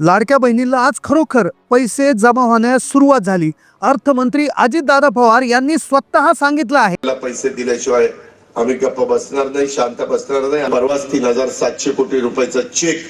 लाडक्या बहिणीला आज खरोखर पैसे जमा होण्यास सुरुवात झाली. अर्थमंत्री अजितदादा पवार यांनी स्वतः सांगितलं आहे. पैसे दिल्याशिवाय आम्ही गप्प बसणार नाही शांत बसणार नाही. परवाच तीन हजार सातशे कोटी रुपयाचा चेक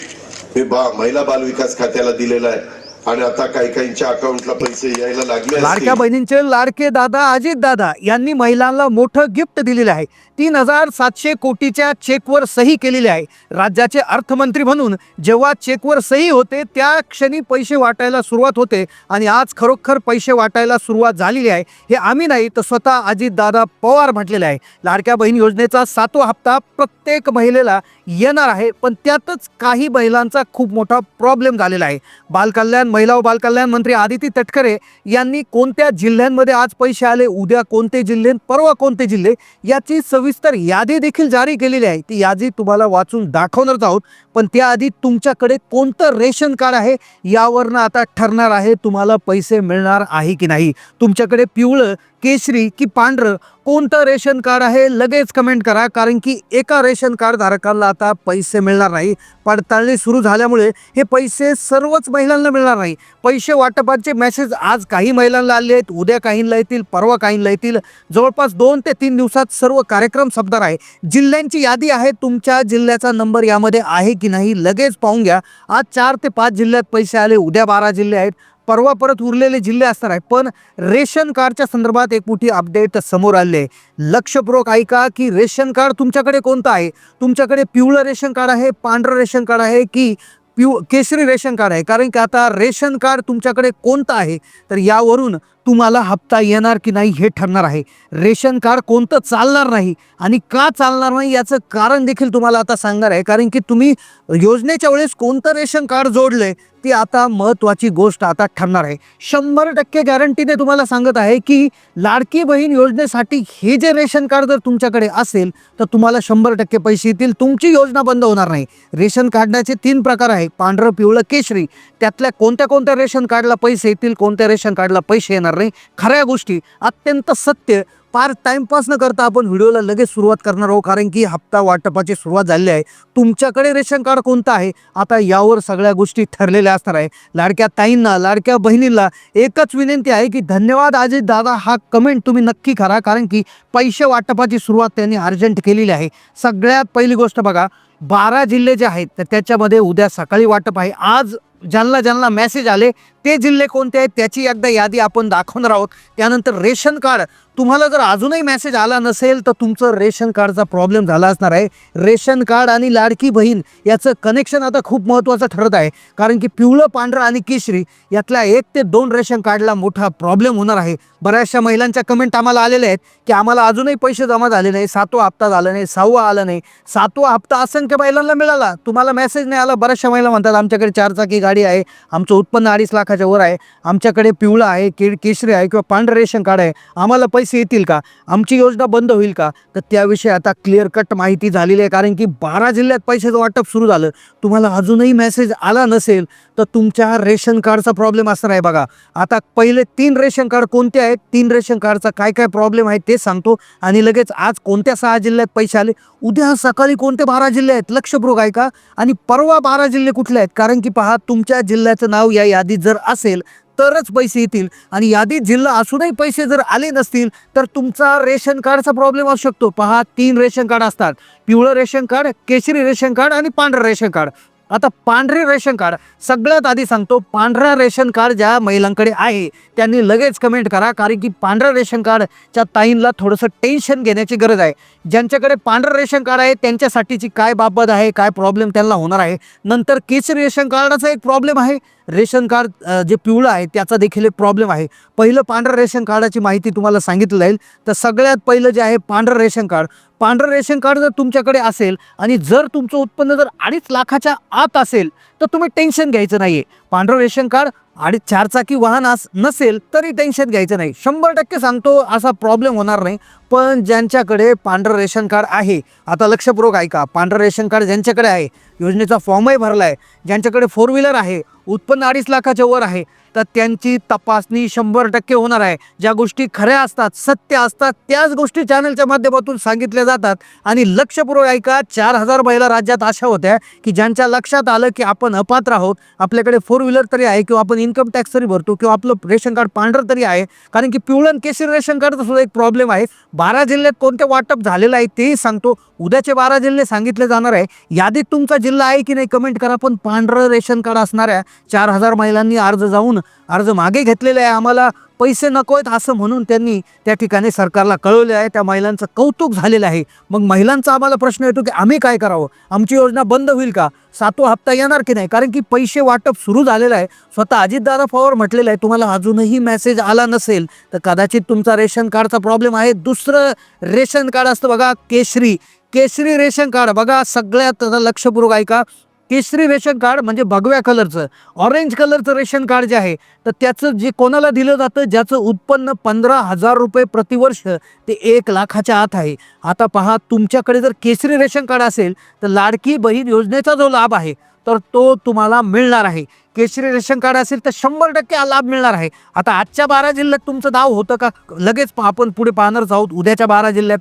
हे बा महिला बाल विकास खात्याला दिलेला आहे. आणि आता काही काहींच्या अकाउंटला पैसे यायला लागले लाडक्या बहिणींचे लाडके दादा अजित दादा यांनी महिलांना मोठं गिफ्ट दिलेलं आहे. तीन हजार सातशे कोटीच्या चेकवर सही केलेली आहे. राज्याचे अर्थमंत्री म्हणून जेव्हा चेकवर सही होते त्या क्षणी पैसे वाटायला सुरुवात होते आणि आज खरोखर पैसे वाटायला सुरुवात झालेली आहे. हे आम्ही नाही तर स्वतः अजितदादा पवार म्हटलेले आहे. लाडक्या बहीण योजनेचा सातवा हप्ता प्रत्येक महिलेला येणार आहे पण त्यातच काही महिलांचा खूप मोठा प्रॉब्लेम झालेला आहे. बालकल्याण महिला व बालकल्याण मंत्री आदिती तटकरे यांनी कोणत्या जिल्ह्यांमध्ये आज पैसे आले उद्या कोणते जिल्हे परवा कोणते जिल्हे याची सविस्तर यादी देखील जारी केलेली आहे. ती यादी तुम्हाला वाचून दाखवणारच आहोत. पण त्याआधी तुमच्याकडे कोणतं रेशन कार्ड आहे यावरनं आता ठरणार आहे तुम्हाला पैसे मिळणार आहे की नाही. तुमच्याकडे पिवळं केशरी की पांढरं कोणतं रेशन कार्ड आहे लगेच कमेंट करा. कारण की एका रेशन कार्ड धारकांना आता पैसे मिळणार नाही. पडताळणी सुरू झाल्यामुळे हे पैसे सर्वच महिलांना मिळणार नाही. पैसे वाटपाचे मेसेज आज काही महिलांना आले आहेत उद्या काहींना येतील परवा काहींना येतील. जवळपास दोन ते तीन दिवसात सर्व कार्यक्रम संपणार आहे. जिल्ह्यांची यादी आहे तुमच्या जिल्ह्याचा नंबर यामध्ये आहे की नाही लगेच पाहून घ्या. आज चार ते पाच जिल्ह्यात पैसे आले उद्या बारा जिल्हे आहेत. परवा परत उरलेले जिल्हे असणार आहे. पण रेशन कार्डच्या संदर्भात एक मोठी अपडेट समोर आली आहे. लक्षपूर्वक ऐका की रेशन कार्ड तुमच्याकडे कोणतं आहे? तुमच्याकडे पिवळं रेशन कार्ड आहे पांढरं रेशन कार्ड आहे की पिव केशरी रेशन कार्ड आहे? कारण की आता रेशन कार्ड तुमच्याकडे कोणतं आहे? तर यावरून तुम्हाला हप्ता येणार की नाही हे ठरणार आहे. रेशन कार्ड कोणतं चालणार नाही आणि का चालणार नाही याचं कारण देखील तुम्हाला आता सांगणार आहे. कारण की तुम्ही योजनेच्या वेळेस कोणतं रेशन कार्ड जोडलंय ती आता महत्त्वाची गोष्ट आता ठरणार आहे. शंभर टक्के गॅरंटीने तुम्हाला सांगत आहे की लाडकी बहीण योजनेसाठी हे जे रेशन कार्ड जर तुमच्याकडे असेल तर तुम्हाला शंभर टक्के पैसे येतील. तुमची योजना बंद होणार नाही. रेशन काढण्याचे तीन प्रकार आहे. पांढरं पिवळं केशरी. त्यातल्या कोणत्या कोणत्या रेशन कार्डला पैसे येतील कोणत्या रेशन कार्डला पैसे येणार नाही खऱ्या गोष्टी अत्यंत सत्य. फार टाइमपास न करता आपण व्हिडिओला लगेच सुरुवात करणार आहोत कारण की हप्ता वाटपाची सुरुवात झालेली आहे. तुमच्याकडे रेशन कार्ड कोणतं आहे? आता यावर सगळ्या गोष्टी ठरलेल्या असणार आहे. लाडक्या ताईंना लाडक्या बहिणींना एकच विनंती आहे की धन्यवाद अजित दादा हा कमेंट तुम्ही नक्की करा कारण की पैसे वाटपाची सुरुवात त्यांनी अर्जंट केलेली आहे. सगळ्यात पहिली गोष्ट बघा बारा जिल्हे जे आहेत तर त्याच्यामध्ये उद्या सकाळी वाटप आहे. आज ज्यांना ज्यांना मेसेज आले ते जिल्हे कोणते आहेत त्याची एकदा यादी आपण दाखवणार आहोत. त्यानंतर रेशन कार्ड. तुम्हाला जर अजूनही मेसेज आला नसेल तर तुमचं रेशन कार्डचा प्रॉब्लेम झाला असणार आहे. रेशन कार्ड आणि लाडकी बहीण याचं कनेक्शन आता खूप महत्त्वाचं ठरत आहे. कारण की पिवळं पांढरं आणि केशरी यातल्या एक ते दोन रेशन कार्डला मोठा प्रॉब्लेम होणार आहे. बऱ्याचशा महिलांच्या कमेंट आम्हाला आलेल्या आहेत की आम्हाला अजूनही पैसे जमा झाले नाही सातवा हप्ता झाला नाही सहावा आला नाही. सातवा हप्ता असंख्य महिलांना मिळाला. तुम्हाला मेसेज नाही आला बऱ्याचशा महिला म्हणतात आमच्याकडे चारचाकी गाडी आहे आमचं उत्पन्न अडीच लाखाच्या वर आहे आमच्याकडे पिवळं आहे के केशरी आहे किंवा पांढरं रेशन कार्ड आहे आम्हाला पैसे येतील का? आमची योजना बंद होईल का? तर त्याविषयी आता क्लिअर कट माहिती झालेली आहे कारण की बारा जिल्ह्यात पैशाचं वाटप सुरू झालं. तुम्हाला अजूनही मेसेज आला नसेल तर तुमच्या रेशन कार्डचा प्रॉब्लेम असणार आहे बघा. आता पहिले तीन रेशन कार्ड कोणते आहेत? तीन रेशन कार्डचा काय काय प्रॉब्लेम आहे ते सांगतो. आणि लगेच आज कोणत्या सहा जिल्ह्यात पैसे आले? उद्या सकाळी कोणते बारा जिल्हे आहेत? लक्षपूर्वक आहे का आणि परवा बारा जिल्हे कुठले आहेत? कारण की पहा तुमच्या जिल्ह्याचं नाव या यादीत जर असेल तरच पैसे येतील. आणि यादीत जिल्हा असूनही पैसे जर आले नसतील तर तुमचा रेशन कार्डचा प्रॉब्लेम असू शकतो. पहा तीन रेशन कार्ड असतात. पिवळं रेशन कार्ड केशरी रेशन कार्ड आणि पांढरं रेशन कार्ड. आता पांढरे रेशन कार्ड सगळ्यात आधी सांगतो पांढरा रेशन कार्ड ज्या महिलांकडे आहे त्यांनी लगेच कमेंट करा कारण की पांढरं रेशन कार्डच्या ताईंला थोडंसं टेन्शन घेण्याची गरज आहे. ज्यांच्याकडे पांढरं रेशन कार्ड आहे त्यांच्यासाठीची काय बाबत आहे काय प्रॉब्लेम त्यांना होणार आहे? नंतर केशरी रेशन कार्डाचा एक प्रॉब्लेम आहे. रेशन कार्ड जे पिवळं आहे त्याचा देखील एक प्रॉब्लेम आहे. पहिलं पांढरं रेशन कार्डाची माहिती तुम्हाला सांगितलं जाईल. तर सगळ्यात पहिलं जे आहे पांढरं रेशन कार्ड. पांढरं रेशन कार्ड जर तुमच्याकडे असेल आणि जर तुमचं उत्पन्न जर अडीच लाखाच्या आत असेल तर तुम्ही टेन्शन घ्यायचं नाही आहे पांढरं रेशन कार्ड आणि चारचाकी वाहन अस नसेल तरी टेन्शन घ्यायचं नाही. शंभर टक्के सांगतो असा प्रॉब्लेम होणार नाही. पण ज्यांच्याकडे पांढरं रेशन कार्ड आहे आता लक्षपूर्वक ऐका. पांढरं रेशन कार्ड ज्यांच्याकडे आहे योजनेचा फॉर्मही भरला आहे ज्यांच्याकडे फोर व्हीलर आहे उत्पन्न अडीच लाखाच्या वर आहे. तर त्यांची तपासणी शंभर टक्के होणार आहे. ज्या गोष्टी खऱ्या असतात सत्य असतात त्याच गोष्टी चॅनलच्या माध्यमातून सांगितल्या जातात. आणि लक्षपूर्वक ऐका चार हजार महिला राज्यात अशा होत्या की ज्यांच्या लक्षात आलं की आपण अपात्र आहोत. आपल्याकडे फोर व्हीलर तरी आहे किंवा आपण इन्कम टॅक्स तरी भरतो किंवा आपलं रेशन कार्ड पांढरं तरी आहे. कारण की पिवळण केसरी रेशन कार्डचा सुद्धा एक प्रॉब्लेम आहे. बारा जिल्ह्यात कोणते वाटप झालेलं आहे तेही सांगतो. उद्याचे बारा जिल्हे सांगितले जाणार आहे. यादीत तुमचा जिल्हा आहे की नाही कमेंट करा. पण पांढरं रेशन कार्ड असणाऱ्या चार हजार महिलांनी अर्ज जाऊन अर्ज मागे घेतलेले आहे. आम्हाला पैसे नको आहेत असं म्हणून त्यांनी त्या ठिकाणी सरकारला कळवले आहे. त्या महिलांचं कौतुक झालेलं आहे. मग महिलांचा आम्हाला प्रश्न येतो की आम्ही काय करावं? आमची योजना बंद होईल का? सातवा हप्ता येणार की नाही? कारण की पैसे वाटप सुरू झालेलं आहे. स्वतः अजितदादा पवार म्हटलेलं आहे तुम्हाला अजूनही मेसेज आला नसेल तर कदाचित तुमचा रेशन कार्डचा प्रॉब्लेम आहे. दुसरं रेशन कार्ड असतं बघा केशरी. केशरी रेशन कार्ड बघा सगळ्यात लक्षपूर्वक ऐका. केशरी रेशन कार्ड म्हणजे भगव्या कलरचं. ऑरेंज कलरचं रेशन कार्ड जे आहे तर त्याचं जे कोणाला दिलं जातं ज्याचं उत्पन्न पंधरा हजार रुपये प्रतिवर्ष ते एक लाखाच्या आत आहे. आता पहा तुमच्याकडे जर केसरी रेशन कार्ड असेल तर लाडकी बहीण योजनेचा जो लाभ आहे तर तो तुम्हाला मिळणार आहे. केसरी रेशन कार्ड असेल तर शंभर टक्के हा लाभ मिळणार आहे. आता आजच्या बारा जिल्ह्यात तुमचं नाव होतं का? लगेच आपण पुढे पाहणारच आहोत. उद्याच्या बारा जिल्ह्यात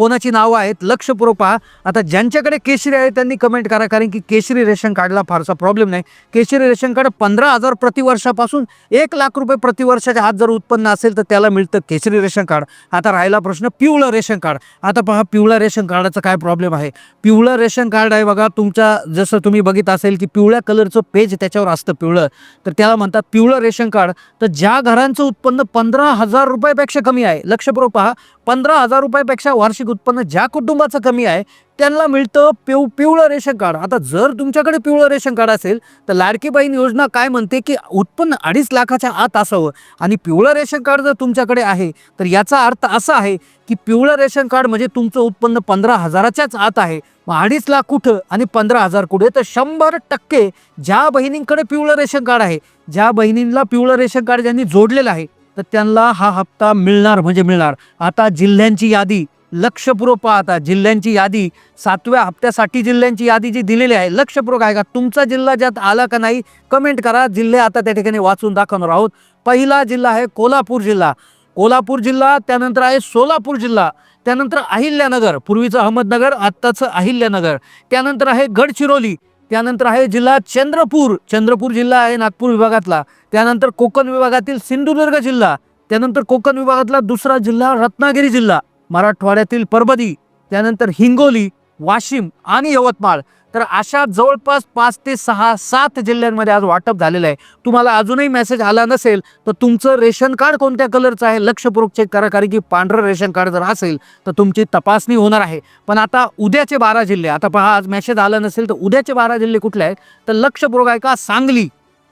कोणाची नावं आहेत? लक्षपूर्वक पहा. आता ज्यांच्याकडे केशरी आहे त्यांनी कमेंट करा. कारण की केशरी रेशन कार्डला फारसा प्रॉब्लेम नाही. केशरी रेशन कार्ड पंधरा हजार प्रतिवर्षापासून एक लाख रुपये प्रतिवर्षाच्या हात जर उत्पन्न असेल तर त्याला मिळतं केशरी रेशन कार्ड. आता राहिला प्रश्न पिवळं रेशन कार्ड. आता पहा पिवळं रेशन कार्डाचा काय प्रॉब्लेम आहे? पिवळं रेशन कार्ड आहे बघा तुमच्या जसं तुम्ही बघित असेल की पिवळ्या कलरचं पेज त्याच्यावर असतं पिवळं. तर त्याला म्हणतात पिवळं रेशन कार्ड. तर ज्या घरांचं उत्पन्न पंधरा हजार रुपयापेक्षा कमी आहे. लक्षपूर्वक पहा. पंधरा हजार रुपयापेक्षा वार्षिक उत्पन्न ज्या कुटुंबाचं कमी आहे त्यांना मिळतं पिव पिवळं रेशन कार्ड. आता जर तुमच्याकडे पिवळं रेशन कार्ड असेल तर लाडकी बहीण योजना काय म्हणते की उत्पन्न अडीच लाखाच्या आत असावं. आणि पिवळं रेशन कार्ड जर तुमच्याकडे आहे तर याचा अर्थ असा आहे की पिवळं रेशन कार्ड म्हणजे तुमचं उत्पन्न पंधरा हजाराच्याच आत आहे. मग अडीच लाख कुठं आणि पंधरा हजार कुठे? तर शंभर टक्के ज्या बहिणींकडे पिवळं रेशन कार्ड आहे ज्या बहिणींना पिवळं रेशन कार्ड ज्यांनी जोडलेलं आहे तर त्यांना हा हप्ता मिळणार म्हणजे मिळणार. आता जिल्ह्यांची यादी लक्षपूर्वक पाहता जिल्ह्यांची यादी सातव्या हप्त्यासाठी जिल्ह्यांची यादी जी दिलेली आहे लक्षपूर्वक आहे का तुमचा जिल्हा ज्यात आला का नाही कमेंट करा. जिल्हे आता त्या ठिकाणी वाचून दाखवणार आहोत. पहिला जिल्हा आहे कोल्हापूर जिल्हा. कोल्हापूर जिल्हा त्यानंतर आहे सोलापूर जिल्हा. त्यानंतर अहिल्यानगर पूर्वीचं अहमदनगर आत्ताचं अहिल्यानगर. त्यानंतर आहे गडचिरोली. त्यानंतर आहे जिल्हा चंद्रपूर. चंद्रपूर जिल्हा आहे नागपूर विभागातला. त्यानंतर कोकण विभागातील सिंधुदुर्ग जिल्हा. त्यानंतर कोकण विभागातला दुसरा जिल्हा रत्नागिरी जिल्हा. मराठवाड्यातील परभणी. त्यानंतर हिंगोली वाशिम आणि यवतमाळ. तर अशा जवळपास पाच ते सहा सात जिल्ह्यांमध्ये आज वाटप झालेलं आहे. तुम्हाला अजूनही मेसेज आला नसेल तर तुमचं रेशन कार्ड कोणत्या कलरचं आहे? लक्षपूर्वक चेक करा कारण की पांढरं रेशन कार्ड जर असेल तर तुमची तपासणी होणार आहे. पण आता उद्याचे बारा जिल्हे आता पहा आज मेसेज आला नसेल तर उद्याचे बारा जिल्हे कुठले आहेत? तर लक्षपूर्वक आहे का सांगली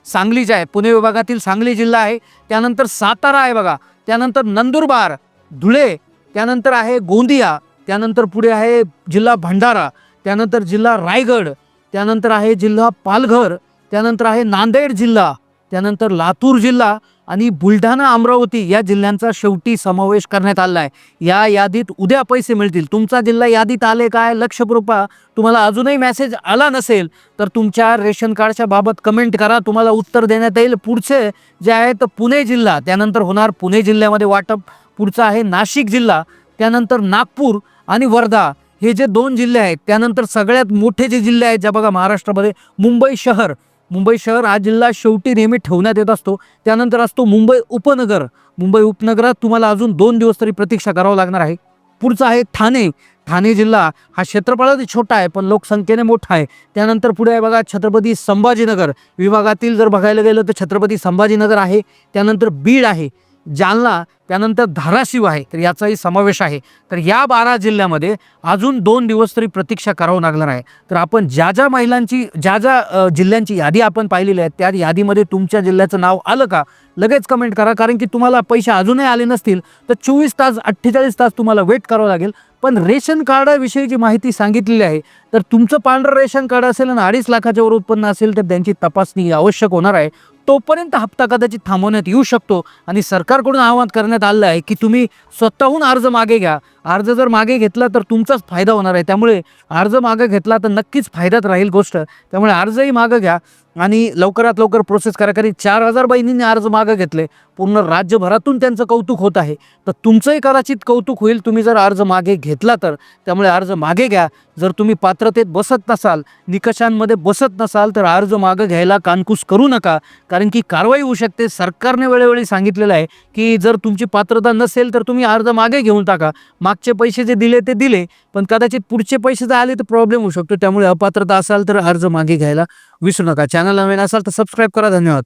सांगलीचे आहे पुणे विभागातील सांगली जिल्हा आहे. त्यानंतर सातारा आहे बघा. त्यानंतर नंदुरबार धुळे. त्यानंतर आहे गोंदिया. त्यानंतर पुढे आहे जिल्हा भंडारा. त्यानंतर जिल्हा रायगड त्यानंतर आहे जिल्हा पालघर त्यानंतर आहे नांदेड जिल्हा त्यानंतर लातूर जिल्हा आणि बुलढाणा अमरावती या जिल्ह्यांचा शेवटी समावेश करण्यात आला आहे. या यादीत उद्या पैसे मिळतील. तुमचा जिल्हा यादीत आले काय? लक्षपूर्वक तुम्हाला अजूनही मेसेज आला नसेल तर तुमच्या रेशन कार्डच्या बाबत कमेंट करा. तुम्हाला उत्तर देण्यात येईल. पुढचे जे आहे तर पुणे जिल्हा त्यानंतर होणार पुणे जिल्ह्यामध्ये वाटप. पुढचा आहे नाशिक जिल्हा त्यानंतर नागपूर आणि वर्धा. हे जे दोन जिल्हे आहेत त्यानंतर सगळ्यात मोठे जे जिल्हे आहेत ज्या बघा महाराष्ट्रामध्ये मुंबई शहर. मुंबई शहर हा जिल्हा शेवटी नेहमी ठेवण्यात येत असतो. त्यानंतर असतो मुंबई उपनगर. मुंबई उपनगरात तुम्हाला अजून दोन दिवस तरी प्रतीक्षा करावं लागणार आहे. पुढचा आहे ठाणे. ठाणे जिल्हा हा क्षेत्रफळात छोटा आहे पण लोकसंख्येने मोठा आहे. त्यानंतर पुढे आहे बघा छत्रपती संभाजीनगर. विभागातील जर बघायला गेलं तर छत्रपती संभाजीनगर आहे. त्यानंतर बीड आहे. जालना त्यानंतर धाराशिव आहे तर याचाही समावेश आहे. तर या बारा जिल्ह्यामध्ये अजून दोन दिवस तरी प्रतीक्षा करावं लागणार आहे. तर आपण ज्या ज्या महिलांची ज्या ज्या जिल्ह्यांची यादी आपण पाहिलेली आहे त्या यादीमध्ये तुमच्या जिल्ह्याचं नाव आलं का? लगेच कमेंट करा कारण की तुम्हाला पैसे अजूनही आले नसतील तर चोवीस तास अठ्ठेचाळीस तास तुम्हाला वेट करावं लागेल. पण रेशन कार्डाविषयी जी माहिती सांगितलेली आहे तर तुमचं पांढरं रेशन कार्ड असेल आणि अडीच लाखाच्या वर उत्पन्न असेल तर त्यांची तपासणी आवश्यक होणार आहे. तोपर्यंत हप्ता कदाचित थांबवण्यात येऊ शकतो आणि सरकारकडून आवाहन करण्यात आलं आहे की तुम्ही स्वतःहून अर्ज मागे घ्या. अर्ज जर मागे घेतला तर तुमचाच फायदा होणार आहे. त्यामुळे अर्ज मागे घेतला तर नक्कीच फायद्यात राहील गोष्ट. त्यामुळे अर्जही मागं घ्या. आणि लवकरात लवकर प्रोसेस करा. कारण चार हजार बहिणींनी अर्ज मागं घेतले. पूर्ण राज्यभरातून त्यांचं कौतुक होत आहे. तर तुमचंही कदाचित कौतुक होईल. तुम्ही जर अर्ज मागे घेतला तर त्यामुळे अर्ज मागे घ्या. जर तुम्ही पात्रतेत बसत नसाल निकषांमध्ये बसत नसाल तर अर्ज मागं घ्यायला कानकूस करू नका. कारण की कारवाई होऊ शकते. सरकारने वेळोवेळी सांगितलेलं आहे की जर तुमची पात्रता नसेल तर तुम्ही अर्ज मागे घेऊन टाका. मागचे पैसे जे दिले ते दिले. पण कदाचित पुढचे पैसे जर आले तर प्रॉब्लेम होऊ शकतो. त्यामुळे अपात्रता असाल तर अर्ज मागे घ्यायला विसरू नका. चॅनल नवीन असाल तर सबस्क्राईब करा. धन्यवाद.